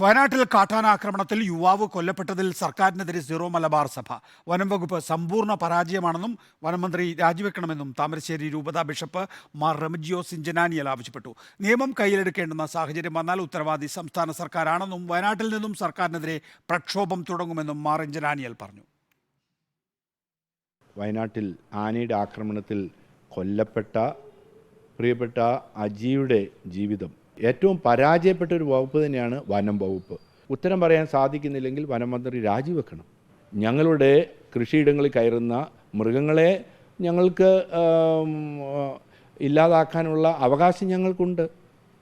വയനാട്ടിൽ കാട്ടാനാക്രമണത്തിൽ യുവാവ് കൊല്ലപ്പെട്ടതിൽ സർക്കാരിനെതിരെ സീറോ മലബാർ സഭ. വനം വകുപ്പ് സമ്പൂർണ പരാജയമാണെന്നും വനമന്ത്രി രാജിവെക്കണമെന്നും താമരശ്ശേരി രൂപതാ ബിഷപ്പ് മാർ റമജിയോ സിഞ്ചനാനിയൽ ആവശ്യപ്പെട്ടു. നിയമം കയ്യിലെടുക്കേണ്ടുന്ന സാഹചര്യം വന്നാൽ ഉത്തരവാദി സംസ്ഥാന സർക്കാരാണെന്നും വയനാട്ടിൽ നിന്നും സർക്കാരിനെതിരെ പ്രക്ഷോഭം തുടങ്ങുമെന്നും മാർ ഇഞ്ചനാനിയൽ പറഞ്ഞു. വയനാട്ടിൽ ആനയുടെ ആക്രമണത്തിൽ കൊല്ലപ്പെട്ട പ്രിയപ്പെട്ട അജിയുടെ ജീവിതം ഏറ്റവും പരാജയപ്പെട്ട ഒരു വകുപ്പ് തന്നെയാണ് വനം വകുപ്പ്. ഉത്തരം പറയാൻ സാധിക്കുന്നില്ലെങ്കിൽ വനമന്ത്രി രാജിവെക്കണം. ഞങ്ങളുടെ കൃഷിയിടങ്ങളിൽ കയറുന്ന മൃഗങ്ങളെ ഞങ്ങൾക്ക് ഇല്ലാതാക്കാനുള്ള അവകാശം ഞങ്ങൾക്കുണ്ട്.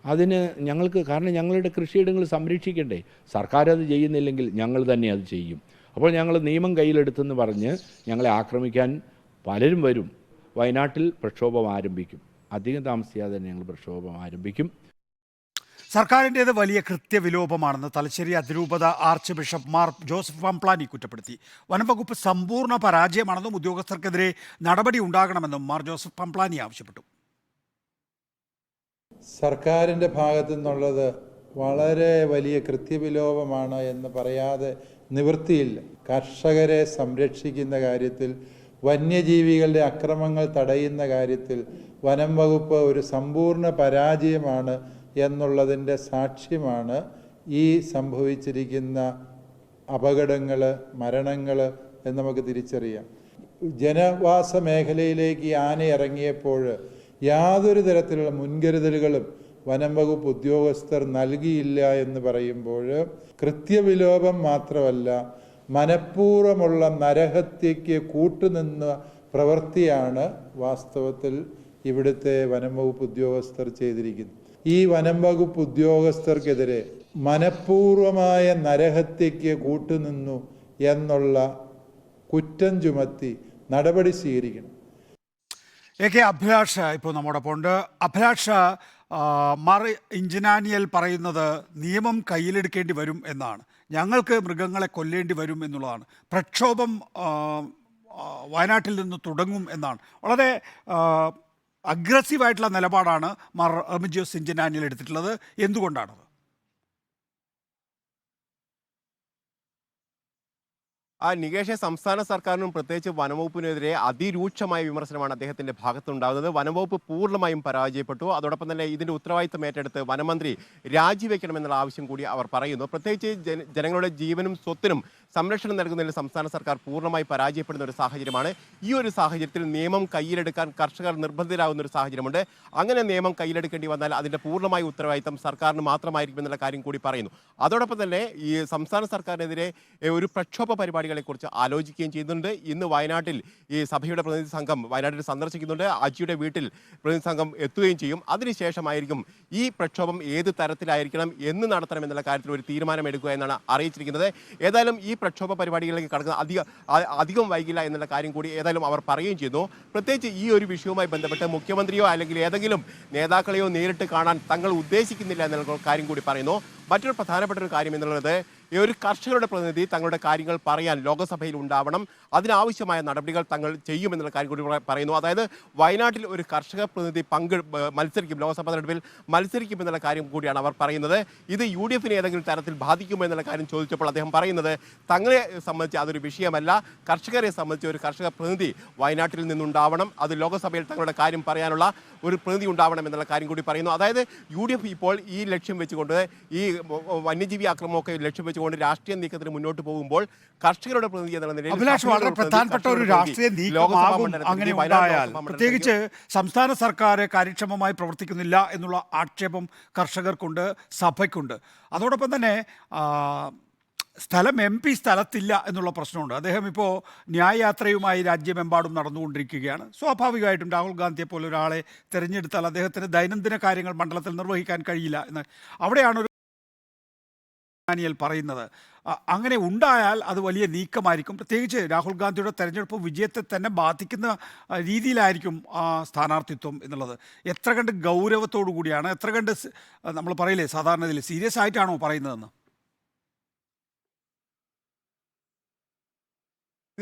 അതിന് ഞങ്ങൾക്ക് കാരണം ഞങ്ങളുടെ കൃഷിയിടങ്ങൾ സംരക്ഷിക്കണ്ടേ. സർക്കാർ അത് ചെയ്യുന്നില്ലെങ്കിൽ ഞങ്ങൾ തന്നെ അത് ചെയ്യും. അപ്പോൾ ഞങ്ങൾ നിയമം കയ്യിലെടുത്തെന്ന് പറഞ്ഞ് ഞങ്ങളെ ആക്രമിക്കാൻ പലരും വരും. വയനാട്ടിൽ പ്രക്ഷോഭം ആരംഭിക്കും. അധികം താമസിയാതെ തന്നെ ഞങ്ങൾ പ്രക്ഷോഭം ആരംഭിക്കും. സർക്കാരിന്റേത് വലിയ കൃത്യവിലോപമാണെന്ന് തലശ്ശേരി അതിരൂപത archbishop Mar Joseph Pamplany കുറ്റപ്പെടുത്തി. വനംവകുപ്പ് സമ്പൂർണ പരാജയമാണെന്നും ഉദ്യോഗസ്ഥർക്കെതിരെ നടപടി ഉണ്ടാകണമെന്നും മാർ ജോസഫ് പംപ്ലാനി ആവശ്യപ്പെട്ടു. സർക്കാരിന്റെ ഭാഗത്തു നിന്നുള്ളത് വളരെ വലിയ കൃത്യവിലോപമാണ് എന്ന് പറയാതെ നിവൃത്തിയില്ല. കർഷകരെ സംരക്ഷിക്കുന്ന കാര്യത്തിൽ വന്യജീവികളുടെ അക്രമങ്ങൾ തടയുന്ന കാര്യത്തിൽ വനം വകുപ്പ് ഒരു സമ്പൂർണ പരാജയമാണ് എന്നുള്ളതിന്റെ സാക്ഷ്യമാണ് ഈ സംഭവിച്ചിരിക്കുന്ന അപകടങ്ങൾ മരണങ്ങൾ എന്ന് നമുക്ക് തിരിച്ചറിയാം. ജനവാസ മേഖലയിലേക്ക് ആന ഇറങ്ങിയപ്പോൾ യാതൊരു തരത്തിലുള്ള മുൻകരുതലുകളും വനം വകുപ്പ് ഉദ്യോഗസ്ഥർ നൽകിയില്ല എന്ന് പറയുമ്പോൾ കൃത്യവിലോപം മാത്രമല്ല മനഃപൂർവമുള്ള നരഹത്യയ്ക്ക് കൂട്ടുനിന്ന പ്രവൃത്തിയാണ് വാസ്തവത്തിൽ ഇവിടുത്തെ വനം വകുപ്പ് ഉദ്യോഗസ്ഥർ ചെയ്തിരിക്കുന്നത്. ഈ വനം വകുപ്പ് ഉദ്യോഗസ്ഥർക്കെതിരെ മനഃപൂർവമായ നരഹത്യയ്ക്ക് കൂട്ടുനിന്നു എന്നുള്ള കുറ്റം ചുമത്തി നടപടി സ്വീകരിക്കണം. എ കെ അഭിലാഷ ഇപ്പോൾ നമ്മോടൊപ്പം ഉണ്ട് അഭിലാഷ മറി ഇഞ്ചിനാനിയൽ പറയുന്നത് നിയമം കയ്യിലെടുക്കേണ്ടി വരും എന്നാണ്. ഞങ്ങൾക്ക് മൃഗങ്ങളെ കൊല്ലേണ്ടി വരും എന്നുള്ളതാണ്. പ്രക്ഷോഭം വയനാട്ടിൽ നിന്ന് തുടങ്ങും എന്നാണ്. വളരെ അഗ്രസീവായിട്ടുള്ള നിലപാടാണ് മാർ റെമിജിയോസ് സിഞ്ചനാനിൽ എടുത്തിട്ടുള്ളത്. എന്തുകൊണ്ടാണത്? ആ നികേഷെ സംസ്ഥാന സർക്കാരിനും പ്രത്യേകിച്ച് വനംവകുപ്പിനെതിരെ അതിരൂക്ഷമായ വിമർശനമാണ് അദ്ദേഹത്തിന്റെ ഭാഗത്തുണ്ടാകുന്നത്. വനംവകുപ്പ് പൂർണമായും പരാജയപ്പെട്ടു. അതോടൊപ്പം തന്നെ ഇതിന്റെ ഉത്തരവാദിത്തം ഏറ്റെടുത്ത് വനമന്ത്രി രാജിവെക്കണമെന്നുള്ള ആവശ്യം കൂടി അവർ പറയുന്നു. പ്രത്യേകിച്ച് ജനങ്ങളുടെ ജീവനും സ്വത്തിനും സംരക്ഷണം നൽകുന്നതിൽ സംസ്ഥാന സർക്കാർ പൂർണമായി പരാജയപ്പെടുന്ന ഒരു സാഹചര്യമാണ്. ഈ ഒരു സാഹചര്യത്തിൽ നിയമം കയ്യിലെടുക്കാൻ കർഷകർ നിർബന്ധിതരാകുന്ന ഒരു സാഹചര്യമുണ്ട്. അങ്ങനെ നിയമം കയ്യിലെടുക്കേണ്ടി വന്നാൽ അതിന്റെ പൂർണമായ ഉത്തരവാദിത്തം സർക്കാരിന് മാത്രമായിരിക്കും എന്നുള്ള കാര്യം കൂടി പറയുന്നു. അതോടൊപ്പം തന്നെ ഈ സംസ്ഥാന സർക്കാരിനെതിരെ ഒരു പ്രക്ഷോഭ പരിപാടികളെ കുറിച്ച് ആലോചിക്കുകയും ചെയ്യുന്നുണ്ട്. ഇന്ന് വയനാട്ടിൽ ഈ സഭയുടെ പ്രതിനിധി സംഘം വയനാട്ടിൽ സന്ദർശിക്കുന്നുണ്ട്. അജിയുടെ വീട്ടിൽ പ്രതിനിധി സംഘം എത്തുകയും ചെയ്യും. അതിനുശേഷമായിരിക്കും ഈ പ്രക്ഷോഭം ഏത് തരത്തിലായിരിക്കണം എന്ന് നടത്തണം എന്നുള്ള കാര്യത്തിൽ ഒരു തീരുമാനമെടുക്കുക എന്നാണ് അറിയിച്ചിരിക്കുന്നത്. ഏതായാലും ഈ പ്രക്ഷോഭ പരിപാടികളിലേക്ക് കടക്കുന്ന അധിക അധികം വൈകില്ല എന്നുള്ള കാര്യം കൂടി ഏതായാലും അവർ പറയുകയും ചെയ്യുന്നു. പ്രത്യേകിച്ച് ഈ ഒരു വിഷയവുമായി ബന്ധപ്പെട്ട് മുഖ്യമന്ത്രിയോ അല്ലെങ്കിൽ ഏതെങ്കിലും നേതാക്കളെയോ നേരിട്ട് കാണാൻ തങ്ങൾ ഉദ്ദേശിക്കുന്നില്ല എന്നുള്ള കാര്യം കൂടി പറയുന്നു. മറ്റൊരു പ്രധാനപ്പെട്ട ഒരു കാര്യം എന്നുള്ളത് ഈ ഒരു കർഷകരുടെ പ്രതിനിധി തങ്ങളുടെ കാര്യങ്ങൾ പറയാൻ ലോകസഭയിൽ ഉണ്ടാവണം. അതിനാവശ്യമായ നടപടികൾ തങ്ങൾ ചെയ്യുമെന്നുള്ള കാര്യം കൂടി പറയുന്നു. അതായത് വയനാട്ടിൽ ഒരു കർഷക പ്രതിനിധി പങ്കെ മത്സരിക്കും ലോക്സഭാ തെരഞ്ഞെടുപ്പിൽ മത്സരിക്കും എന്നുള്ള കാര്യം കൂടിയാണ് അവർ പറയുന്നത്. ഇത് യു ഡി എഫിനെ ഏതെങ്കിലും തരത്തിൽ ബാധിക്കുമോ എന്നുള്ള കാര്യം ചോദിച്ചപ്പോൾ അദ്ദേഹം പറയുന്നത് തങ്ങളെ സംബന്ധിച്ച് അതൊരു വിഷയമല്ല. കർഷകരെ സംബന്ധിച്ച് ഒരു കർഷക പ്രതിനിധി വയനാട്ടിൽ നിന്നുണ്ടാവണം. അത് ലോകസഭയിൽ തങ്ങളുടെ കാര്യം പറയാനുള്ള ഒരു പ്രതിനിധി ഉണ്ടാവണം എന്നുള്ള കാര്യം കൂടി പറയുന്നു. അതായത് യു ഇപ്പോൾ ഈ ലക്ഷ്യം വെച്ചുകൊണ്ട് ഈ വന്യജീവി ആക്രമമൊക്കെ ലക്ഷ്യം വെച്ചുകൊണ്ട് രാഷ്ട്രീയ നീക്കത്തിന് മുന്നോട്ട് പോകുമ്പോൾ കർഷകരുടെ പ്രതിനിധി എന്നുള്ള നിലയിൽ അഭിലാഷ് വളരെ പ്രധാനപ്പെട്ട ഒരു രാഷ്ട്രീയ നീക്കമാകും അങ്ങനെ ഉണ്ടായാൽ. പ്രത്യേകിച്ച് സംസ്ഥാന സർക്കാർ കാര്യക്ഷമമായി പ്രവർത്തിക്കുന്നില്ല എന്നുള്ള ആക്ഷേപം കർഷകർക്കുണ്ട് സഭയ്ക്കുണ്ട്. അതോടൊപ്പം തന്നെ സ്ഥലം എം പി സ്ഥലത്തില്ല എന്നുള്ള പ്രശ്നമുണ്ട്. അദ്ദേഹം ഇപ്പോൾ ന്യായയാത്രയുമായി രാജ്യമെമ്പാടും നടന്നുകൊണ്ടിരിക്കുകയാണ്. സ്വാഭാവികമായിട്ടും രാഹുൽ ഗാന്ധിയെ പോലെ ഒരാളെ തിരഞ്ഞെടുത്താൽ അദ്ദേഹത്തിന് ദൈനംദിന കാര്യങ്ങൾ മണ്ഡലത്തിൽ നിർവഹിക്കാൻ കഴിയില്ല എന്ന്. അവിടെയാണ് ഡാനിയൽ പറയുന്നത്. അങ്ങനെ ഉണ്ടായാൽ അത് വലിയ നീക്കമായിരിക്കും. പ്രത്യേകിച്ച് രാഹുൽ ഗാന്ധിയുടെ തെരഞ്ഞെടുപ്പ് വിജയത്തെ തന്നെ ബാധിക്കുന്ന രീതിയിലായിരിക്കും ആ സ്ഥാനാർത്ഥിത്വം എന്നുള്ളത്. എത്ര കണ്ട് ഗൗരവത്തോടു കൂടിയാണ് എത്ര കണ്ട് നമ്മൾ പറയില്ലേ സാധാരണ ഇതിൽ സീരിയസ് ആയിട്ടാണോ പറയുന്നതെന്ന്?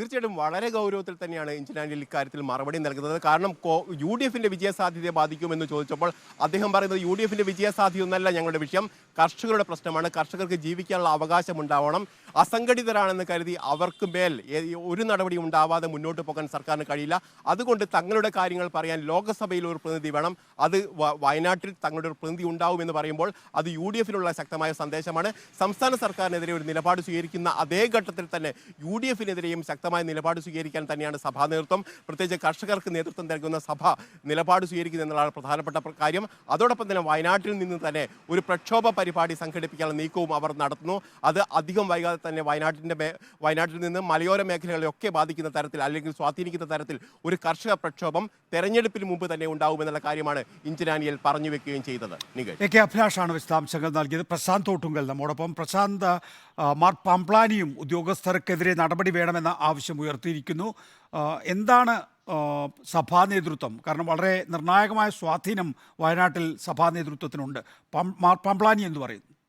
തീർച്ചയായിട്ടും വളരെ ഗൗരവത്തിൽ തന്നെയാണ് ഇഞ്ചനാനിൽ ഇക്കാര്യത്തിൽ മറുപടി നൽകുന്നത്. കാരണം യു ഡി എഫിന്റെ വിജയസാധ്യതയെ ബാധിക്കുമെന്ന് ചോദിച്ചപ്പോൾ അദ്ദേഹം പറയുന്നത് യു ഡി എഫിന്റെ വിജയസാധ്യത ഒന്നല്ല ഞങ്ങളുടെ വിഷയം. കർഷകരുടെ പ്രശ്നമാണ്. കർഷകർക്ക് ജീവിക്കാനുള്ള അവകാശം ഉണ്ടാവണം അസംഘടിതരാണെന്ന് കരുതി അവർക്ക് മേൽ ഒരു നടപടി ഉണ്ടാവാതെ മുന്നോട്ട് പോകാൻ സർക്കാരിന് കഴിയില്ല. അതുകൊണ്ട് തങ്ങളുടെ കാര്യങ്ങൾ പറയാൻ ലോകസഭയിൽ ഒരു പ്രതിനിധി വേണം. അത് വയനാട്ടിൽ തങ്ങളുടെ ഒരു പ്രതിനിധി ഉണ്ടാവുമെന്ന് പറയുമ്പോൾ അത് യു ഡി എഫിനുള്ള ശക്തമായ സന്ദേശമാണ്. സംസ്ഥാന സർക്കാരിനെതിരെ ഒരു നിലപാട് സ്വീകരിക്കുന്ന അതേ ഘട്ടത്തിൽ തന്നെ യു ഡി എഫിനെതിരെയും ശക്തമായ നിലപാട് സ്വീകരിക്കാൻ തന്നെയാണ് സഭാ നേതൃത്വം. പ്രത്യേകിച്ച് കർഷകർക്ക് നേതൃത്വം നൽകുന്ന സഭ നിലപാട് സ്വീകരിക്കുന്നു എന്നുള്ളതാണ് പ്രധാനപ്പെട്ട പ്ര- കാര്യം. അതോടൊപ്പം തന്നെ വയനാട്ടിൽ നിന്ന് തന്നെ ഒരു പ്രക്ഷോഭ പരിപാടി സംഘടിപ്പിക്കാനുള്ള നീക്കവും അവർ നടത്തുന്നു. അത് അധികം വൈകാതെ തന്നെ വയനാട്ടിന്റെ വയനാട്ടിൽ നിന്ന് മലയോര മേഖലകളെയൊക്കെ ബാധിക്കുന്ന തരത്തിൽ അല്ലെങ്കിൽ സ്വാധീനിക്കുന്ന തരത്തിൽ ഒരു കർഷക പ്രക്ഷോഭം തെരഞ്ഞെടുപ്പിന് മുമ്പ് തന്നെ ഉണ്ടാവുമെന്നുള്ള കാര്യമാണ് ഇഞ്ചിനാനിയൽ പറഞ്ഞു വെക്കുകയും ചെയ്തത്. എ കെ അഭിലാഷാണ് വിശദാംശങ്ങൾ നൽകിയത്. പ്രശാന്ത് തോട്ടുങ്കൽ നമ്മോടൊപ്പം. പ്രശാന്ത് മാർ പാംപ്ലാനിയും ഉദ്യോഗസ്ഥർക്കെതിരെ നടപടി വേണമെന്ന ആവശ്യം ഉയർത്തിയിരിക്കുന്നു. എന്താണ് സഭാ നേതൃത്വം? കാരണം വളരെ നിർണായകമായ സ്വാധീനം വയനാട്ടിൽ സഭാ നേതൃത്വത്തിനുണ്ട്. പാം- മാർ പാംപ്ലാനി എന്ന് പറയുന്നു.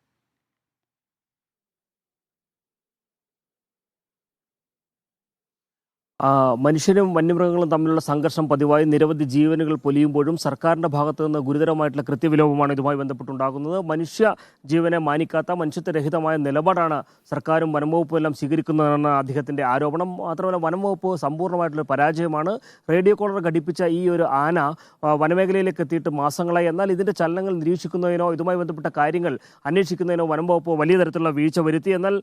മനുഷ്യരും വന്യമൃഗങ്ങളും തമ്മിലുള്ള സംഘർഷം പതിവായി നിരവധി ജീവനുകൾ പൊലിയുമ്പോഴും സർക്കാരിന്റെ ഭാഗത്തു നിന്ന് ഗുരുതരമായിട്ടുള്ള കൃത്യവിലോപമാണ് ഇതുമായി ബന്ധപ്പെട്ടുണ്ടാകുന്നത്. മനുഷ്യ ജീവനെ മാനിക്കാത്ത മനുഷ്യത്വരഹിതമായ നിലപാടാണ് സർക്കാരും വനംവകുപ്പും എല്ലാം സ്വീകരിക്കുന്നതെന്ന അദ്ദേഹത്തിന്റെ ആരോപണം. മാത്രമല്ല വനംവകുപ്പ് സമ്പൂർണമായിട്ടുള്ള പരാജയമാണ്. റേഡിയോ കോളർ ഘടിപ്പിച്ച ഈ ഒരു ആന വനമേഖലയിലേക്ക് എത്തിയിട്ട് മാസങ്ങളായി. എന്നാൽ ഇതിന്റെ ചലനങ്ങൾ നിരീക്ഷിക്കുന്നതിനോ ഇതുമായി ബന്ധപ്പെട്ട കാര്യങ്ങൾ അന്വേഷിക്കുന്നതിനോ വനംവകുപ്പ് വലിയ തരത്തിലുള്ള വീഴ്ച വരുത്തി. എന്നാൽ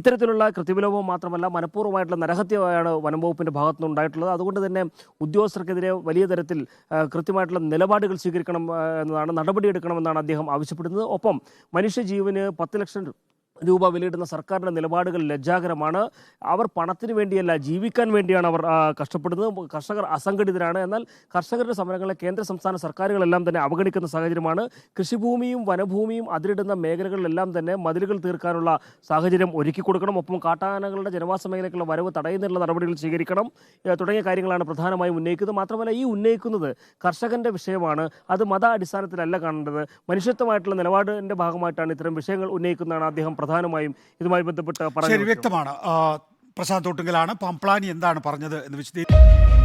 ഇത്തരത്തിലുള്ള കൃത്യവിലോപം മാത്രമല്ല മനഃപൂർവമായിട്ടുള്ള നരഹത്യമാണ് വനംവകുപ്പിന്റെ ഭാഗത്തു നിന്നുണ്ടായിട്ടുള്ളത് അതുകൊണ്ട് തന്നെ ഉദ്യോഗസ്ഥർക്കെതിരെ വലിയ തരത്തിൽ കൃത്യമായിട്ടുള്ള നിലപാടുകൾ സ്വീകരിക്കണം എന്നതാണ് നടപടിയെടുക്കണമെന്നാണ് അദ്ദേഹം ആവശ്യപ്പെടുന്നത്. ഒപ്പം മനുഷ്യജീവന് പത്ത് ലക്ഷം രൂപ വിലയിടുന്ന സർക്കാരിന്റെ നിലപാടുകൾ ലജ്ജാകരമാണ്. അവർ പണത്തിന് വേണ്ടിയല്ല ജീവിക്കാൻ വേണ്ടിയാണ് അവർ കഷ്ടപ്പെടുന്നത്. കർഷകർ അസംഘടിതരാണ്. എന്നാൽ കർഷകരുടെ സമരങ്ങളെ കേന്ദ്ര സംസ്ഥാന സർക്കാരുകളെല്ലാം തന്നെ അവഗണിക്കുന്ന സാഹചര്യമാണ്. കൃഷിഭൂമിയും വനഭൂമിയും അതിരിടുന്ന മേഖലകളിലെല്ലാം തന്നെ മതിലുകൾ തീർക്കാനുള്ള സാഹചര്യം ഒരുക്കി കൊടുക്കണം. ഒപ്പം കാട്ടാനകളുടെ ജനവാസ മേഖലയ്ക്കുള്ള വരവ് തടയുന്നതിനുള്ള നടപടികൾ സ്വീകരിക്കണം. തുടങ്ങിയ കാര്യങ്ങളാണ് പ്രധാനമായും ഉന്നയിക്കുന്നത്. മാത്രമല്ല ഈ ഉന്നയിക്കുന്നത് കർഷകന്റെ വിഷയമാണ്. അത് മത അടിസ്ഥാനത്തിലല്ല കാണേണ്ടത്. മനുഷ്യത്വമായിട്ടുള്ള നിലപാടിന്റെ ഭാഗമായിട്ടാണ് ഇത്തരം വിഷയങ്ങൾ ഉന്നയിക്കുന്നതാണ് അദ്ദേഹം പ്രധാനമായും ഇതുമായി ബന്ധപ്പെട്ട് പറഞ്ഞു വ്യക്തമാണ്. പ്രശാന്ത് തോട്ടുങ്കലാണ് പംപ്ലാനി എന്താണ് പറഞ്ഞത് എന്ന് വിശദീകരിക്കും